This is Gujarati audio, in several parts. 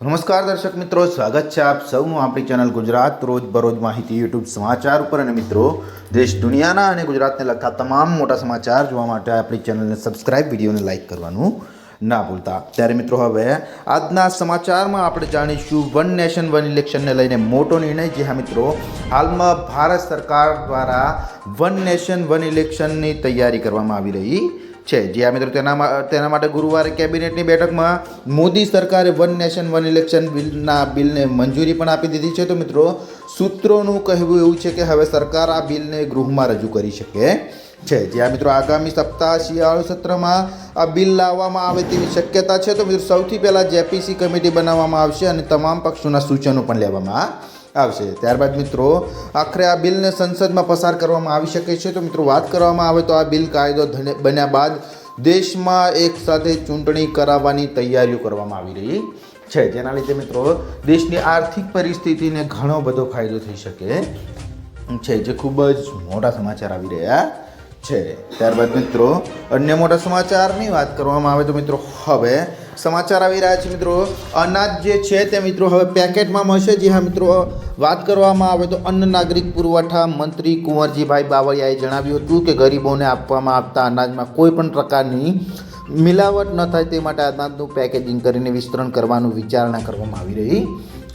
નમસ્કાર દર્શક મિત્રો, સ્વાગત છે આપ સૌનું આપણી ચેનલ ગુજરાત રોજ બરોજ માહિતી યુટ્યુબ સમાચાર ઉપર. અને મિત્રો, દેશ દુનિયાના અને ગુજરાતને લગતા તમામ મોટા સમાચાર જોવા માટે આપણી ચેનલને સબસ્ક્રાઇબ, વિડીયોને લાઇક કરવાનું ના ભૂલતા. ત્યારે મિત્રો, હવે આજના સમાચારમાં આપણે જાણીશું વન નેશન, વન ઇલેક્શનને લઈને મોટો નિર્ણય, જે હા મિત્રો, હાલમાં ભારત સરકાર દ્વારા વન નેશન, વન ઇલેક્શનની તૈયારી કરવામાં આવી રહી છે. જ્યાં મિત્રો, તેના તેના માટે ગુરુવારે કેબિનેટની બેઠકમાં મોદી સરકારે વન નેશન, વન ઇલેક્શન બિલના, બિલને મંજૂરી પણ આપી દીધી છે. તો મિત્રો, સૂત્રોનું કહેવું એવું છે કે હવે સરકાર આ બિલને ગૃહમાં રજૂ કરી શકે છે. જ્યાં મિત્રો, આગામી સપ્તાહ શિયાળુ સત્રમાં આ બિલ લાવવામાં આવે તેવી શક્યતા છે. તો મિત્રો, સૌથી પહેલાં જેપીસી કમિટી બનાવવામાં આવશે અને તમામ પક્ષોના સૂચનો પણ લેવામાં આવશે. ત્યારબાદ મિત્રો, આખરે આ બિલને સંસદમાં પસાર કરવામાં આવી શકે છે. તો મિત્રો, વાત કરવામાં આવે તો આ બિલ કાયદો બન્યા બાદ દેશમાં એક સાથે ચૂંટણી કરાવવાની તૈયારીઓ કરવામાં આવી રહી છે. જેના લીધે મિત્રો, દેશની આર્થિક પરિસ્થિતિને ઘણો બધો ફાયદો થઈ શકે છે, જે ખૂબ જ મોટા સમાચાર આવી રહ્યા છે. ત્યારબાદ મિત્રો, અન્ય મોટા સમાચારની વાત કરવામાં આવે તો મિત્રો, હવે સમાચાર આવી રહ્યા છે મિત્રો. અનાજ જે છે તે મિત્રો હવે પેકેટમાં મળશે. જે હા મિત્રો, વાત કરવામાં આવે તો અન્ન નાગરિક પુરવઠા મંત્રી કુંવરજીભાઈ બાવળિયાએ જણાવ્યું હતું કે ગરીબોને આપવામાં આવતા અનાજમાં કોઈ પણ પ્રકારની મિલાવટ ન થાય તે માટે અનાજનું પેકેજિંગ કરીને વિસ્તરણ કરવાનું વિચારણા કરવામાં આવી રહી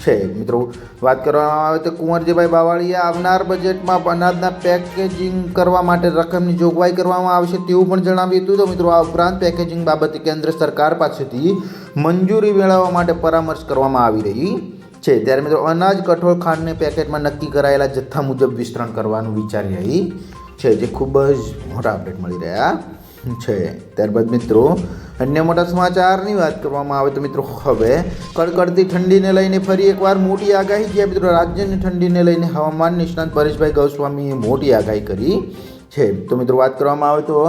છે. મિત્રો, વાત કરવામાં આવે તો કુંવરજીભાઈ બાવાળીએ આવનાર બજેટમાં અનાજના પેકેજિંગ કરવા માટે રકમની જોગવાઈ કરવામાં આવશે તેવું પણ જણાવ્યું હતું. તો મિત્રો, આ ઉપરાંત પેકેજિંગ બાબતે કેન્દ્ર સરકાર પાસેથી મંજૂરી મેળવવા માટે પરામર્શ કરવામાં આવી રહી છે. ત્યારે મિત્રો, અનાજ કઠોળ ખાંડને પેકેટમાં નક્કી કરાયેલા જથ્થા મુજબ વિસ્તરણ કરવાનું વિચારી રહી છે, જે ખૂબ જ મોટા અપડેટ મળી રહ્યા છે. ત્યારબાદ મિત્રો અન્ય મોટા સમાચારની વાત કરવામાં આવે તો મિત્રો હવે કડકડતી ઠંડીને લઈને ફરી એકવાર મોટી આગાહી. જે મિત્રો, રાજ્યની ઠંડીને લઈને હવામાન નિષ્ણાંત પરેશભાઈ ગૌસ્વામીએ મોટી આગાહી કરી છે. તો મિત્રો વાત કરવામાં આવે તો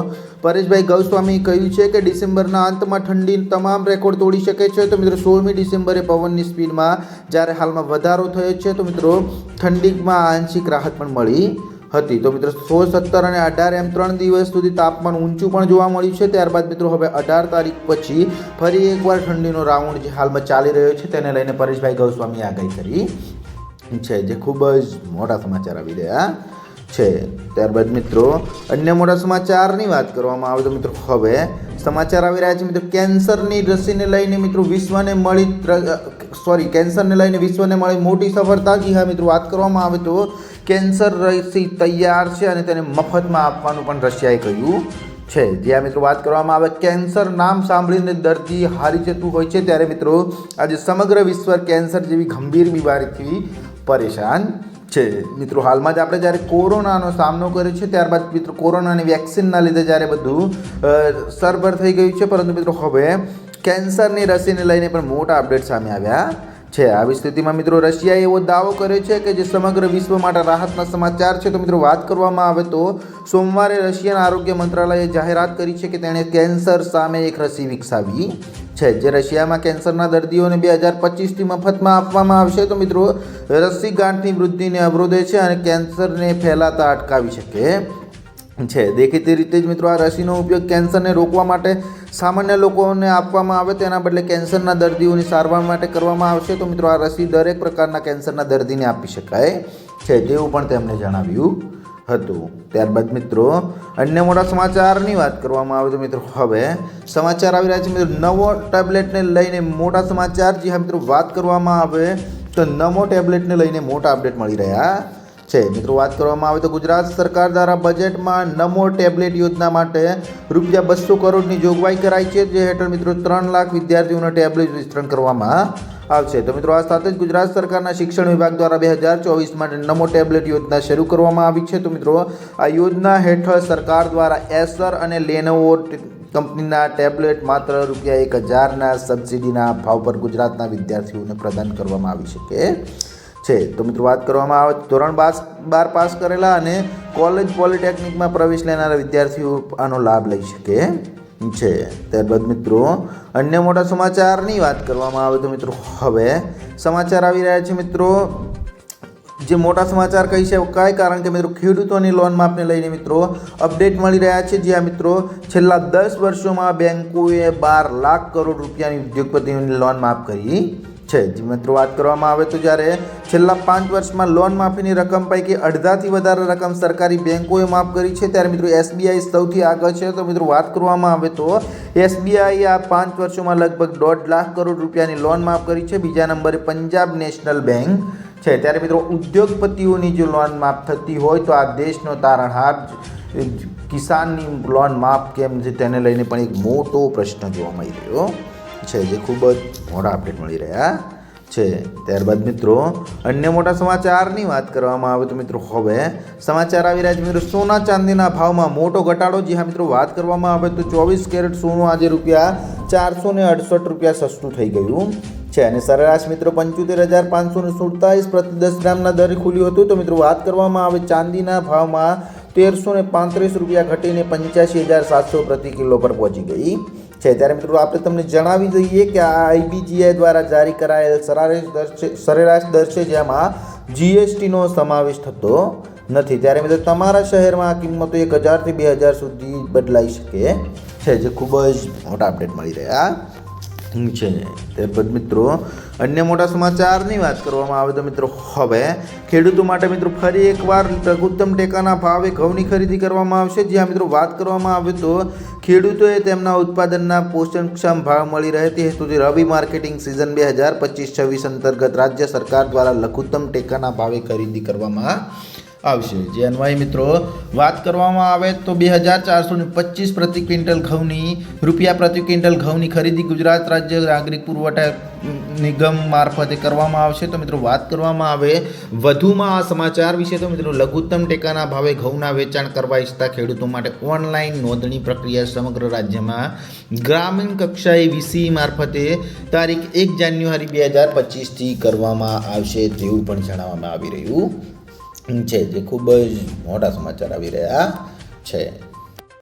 પરેશભાઈ ગૌસ્વામીએ કહ્યું છે કે ડિસેમ્બરના અંતમાં ઠંડી તમામ રેકોર્ડ તોડી શકે છે. તો મિત્રો સોળમી ડિસેમ્બરે પવનની સ્પીડમાં જ્યારે હાલમાં વધારો થયો છે, તો મિત્રો ઠંડીમાં આંશિક રાહત પણ મળી હતી. તો મિત્રો, સોળ, સત્તર અને અઢાર એમ ત્રણ દિવસ સુધી તાપમાન ઊંચું પણ જોવા મળ્યું છે. ત્યારબાદ મિત્રો, હવે અઢાર તારીખ પછી ફરી એકવાર ઠંડીનો રાઉન્ડ જે હાલમાં ચાલી રહ્યો છે તેને લઈને પરેશભાઈ ગૌસ્વામીએ આગાહી કરી છે, જે ખૂબ જ મોટા સમાચાર આવી રહ્યા છે. ત્યારબાદ મિત્રો, અન્ય મોટા સમાચારની વાત કરવામાં આવે તો મિત્રો, હવે સમાચાર આવી રહ્યા છે. મિત્રો, કેન્સરની રસીને લઈને મિત્રો, વિશ્વને મળી સોરી, કેન્સરને લઈને વિશ્વને મળી મોટી સફળતા જી હા મિત્રો, વાત કરવામાં આવે તો કેન્સર રસી તૈયાર છે અને તેને મફતમાં આપવાનું પણ રશિયાએ કહ્યું છે. જ્યાં મિત્રો, વાત કરવામાં આવે કેન્સર નામ સાંભળીને દર્દી હારી જતું હોય છે, ત્યારે મિત્રો, આજે સમગ્ર વિશ્વ કેન્સર જેવી ગંભીર બીમારીથી પરેશાન છે. મિત્રો, હાલમાં જ આપણે જ્યારે કોરોનાનો સામનો કર્યો છે, ત્યારબાદ મિત્રો, કોરોનાની વેક્સિનના લીધે જ્યારે બધું સરભર થઈ ગયું છે, પરંતુ મિત્રો, હવે કેન્સરની રસીને લઈને પણ મોટા અપડેટ સામે આવ્યા છે. આવી સ્થિતિમાં મિત્રો રશિયાએ એવો દાવો કરે છે કે જે સમગ્ર વિશ્વ માટે રાહતના સમાચાર છે. તો મિત્રો વાત કરવામાં આવે તો સોમવારે રશિયાના આરોગ્ય મંત્રાલયે જાહેરાત કરી છે કે તેણે કેન્સર સામે એક રસી વિકસાવી છે, જે રશિયામાં કેન્સરના દર્દીઓને બે હજાર પચીસથી મફતમાં આપવામાં આવશે. તો મિત્રો, રસી ગાંઠની વૃદ્ધિને અવરોધે છે અને કેન્સરને ફેલાતા અટકાવી શકે છે. દેખીતી રીતે જ મિત્રો, આ રસીનો ઉપયોગ કેન્સરને રોકવા માટે સામાન્ય લોકોને આપવામાં આવે તેના બદલે કેન્સરના દર્દીઓની સારવાર માટે કરવામાં આવશે. તો મિત્રો, આ રસી દરેક પ્રકારના કેન્સરના દર્દીને આપી શકાય છે તેવું પણ તેમણે જણાવ્યું હતું. ત્યારબાદ મિત્રો, અન્ય મોટા સમાચારની વાત કરવામાં આવે તો મિત્રો, હવે સમાચાર આવી રહ્યા છે. મિત્રો, નવો ટેબ્લેટને લઈને મોટા સમાચાર, જે મિત્રો, વાત કરવામાં આવે તો નવો ટેબ્લેટને લઈને મોટા અપડેટ મળી રહ્યા છે. મિત્રો, વાત કરવામાં આવે તો ગુજરાત સરકાર દ્વારા બજેટમાં નમો ટેબ્લેટ યોજના માટે રૂપિયા બસો કરોડની જોગવાઈ કરાઈ છે. જે હેઠળ મિત્રો ત્રણ લાખ વિદ્યાર્થીઓને ટેબ્લેટ વિતરણ કરવામાં આવશે. તો મિત્રો, આ સાથે જ ગુજરાત સરકારના શિક્ષણ વિભાગ દ્વારા બે હજાર ચોવીસ માટે નમો ટેબ્લેટ યોજના શરૂ કરવામાં આવી છે. તો મિત્રો, આ યોજના હેઠળ સરકાર દ્વારા એસર અને લેનોવો કંપનીના ટેબ્લેટ માત્ર રૂપિયા એક હજારના સબસિડીના ભાવ પર ગુજરાતના વિદ્યાર્થીઓને પ્રદાન કરવામાં આવી શકે. છે. તો મિત્રો, વાત કરવામાં આવે, ધોરણ બાર બાર પાસ કરેલા અને કોલેજ પોલિટેકનિકમાં પ્રવેશ લેનારા વિદ્યાર્થીઓ આનો લાભ લઈ શકે છે. ત્યારબાદ મિત્રો, અન્ય મોટા સમાચારની વાત કરવામાં આવે તો મિત્રો, હવે સમાચાર આવી રહ્યા છે મિત્રો. જે મોટા સમાચાર કહી છે કાંઈ કારણ કે મિત્રો, ખેડૂતોની લોન માફને લઈને મિત્રો અપડેટ મળી રહ્યા છે. જ્યાં મિત્રો, છેલ્લા દસ વર્ષોમાં બેંકોએ બાર લાખ કરોડ રૂપિયાની ઉદ્યોગપતિઓની લોન માફ કરી છે. જે મિત્રો, વાત કરવામાં આવે તો જ્યારે છેલ્લા પાંચ વર્ષમાં લોન માફીની રકમ પૈકી અડધાથી વધારે રકમ સરકારી બેન્કોએ માફ કરી છે, ત્યારે મિત્રો એસબીઆઈ સૌથી આગળ છે. તો મિત્રો, વાત કરવામાં આવે તો એસબીઆઈ આ પાંચ વર્ષોમાં લગભગ દોઢ લાખ કરોડ રૂપિયાની લોન માફ કરી છે. બીજા નંબરે પંજાબ નેશનલ બેંક છે. ત્યારે મિત્રો, ઉદ્યોગપતિઓની જો લોન માફ થતી હોય તો આ દેશનો તારણહાર કિસાનની લોન માફ કેમ છે, તેને લઈને પણ એક મોટો પ્રશ્ન જોવા મળી રહ્યો. છે, જે ખૂબ જ મોટા અપડેટ મળી રહ્યા છે. ત્યારબાદ મિત્રો, અન્ય મોટા સમાચારની વાત કરવામાં આવે તો મિત્રો, હવે સમાચાર આવી રહ્યા છે મિત્રો, સોના ચાંદીના ભાવમાં મોટો ઘટાડો. જે હા મિત્રો, વાત કરવામાં આવે તો ચોવીસ કેરેટ સોનું આજે રૂપિયા ચારસો ને અડસઠ રૂપિયા સસ્તું થઈ ગયું છે. અને સરેરાશ મિત્રો, પંચોતેર હજાર પાંચસો ને સુડતાલીસ પ્રતિ દસ ગ્રામના દરે ખુલ્યું હતું. તો મિત્રો, વાત કરવામાં આવે ચાંદીના ભાવમાં તેરસો ને પાંત્રીસ રૂપિયા ઘટીને પંચ્યાસી હજાર સાતસો પ્રતિ કિલો પર પહોંચી ગઈ. છે. ત્યારે મિત્રો આપણે તમને જણાવી દઈએ કે આ આઈબીજીઆઈ દ્વારા જારી કરાયેલ સરેરાશ દર છે, સરેરાશ દર છે જેમાં જીએસટીનો સમાવેશ થતો નથી. ત્યારે મિત્રો તમારા શહેરમાં આ કિંમતો એક હજારથી બે હજાર સુધી બદલાઈ શકે છે, જે ખૂબ જ મોટા અપડેટ મળી રહ્યા. છે? ત્યારબાદ મિત્રો, અન્ય મોટા સમાચારની વાત કરવામાં આવે તો મિત્રો, હવે ખેડૂતો માટે મિત્રો ફરી એકવાર લઘુત્તમ ટેકાના ભાવે ઘઉંની ખરીદી કરવામાં આવશે. જ્યાં મિત્રો વાત કરવામાં આવે તો ખેડૂતોએ તેમના ઉત્પાદનના પોષણક્ષમ ભાવ મળી રહે તે હેતુથી રવિ માર્કેટિંગ સિઝન બે હજાર પચીસ છવ્વીસ અંતર્ગત રાજ્ય સરકાર દ્વારા લઘુત્તમ ટેકાના ભાવે ખરીદી કરવામાં આવશે. જે અન્વય મિત્રો વાત કરવામાં આવે તો બે હજાર ચારસો ને પચીસ પ્રતિ ક્વિન્ટલ ઘઉંની, રૂપિયા પ્રતિ ક્વિન્ટલ ઘઉંની ખરીદી ગુજરાત રાજ્ય નાગરિક પુરવઠા નિગમ મારફતે કરવામાં આવશે. તો મિત્રો વાત કરવામાં આવે વધુમાં આ સમાચાર વિશે તો મિત્રો લઘુત્તમ ટેકાના ભાવે ઘઉંના વેચાણ કરવા ઈચ્છતા ખેડૂતો માટે ઓનલાઈન નોંધણી પ્રક્રિયા સમગ્ર રાજ્યમાં ગ્રામીણ કક્ષાએ વીસી મારફતે તારીખ એક જાન્યુઆરી બે હજાર પચીસથી કરવામાં આવશે તેવું પણ જણાવવામાં આવી રહ્યું છે જે ખૂબ જ મોટા સમાચાર આવી રહ્યા છે.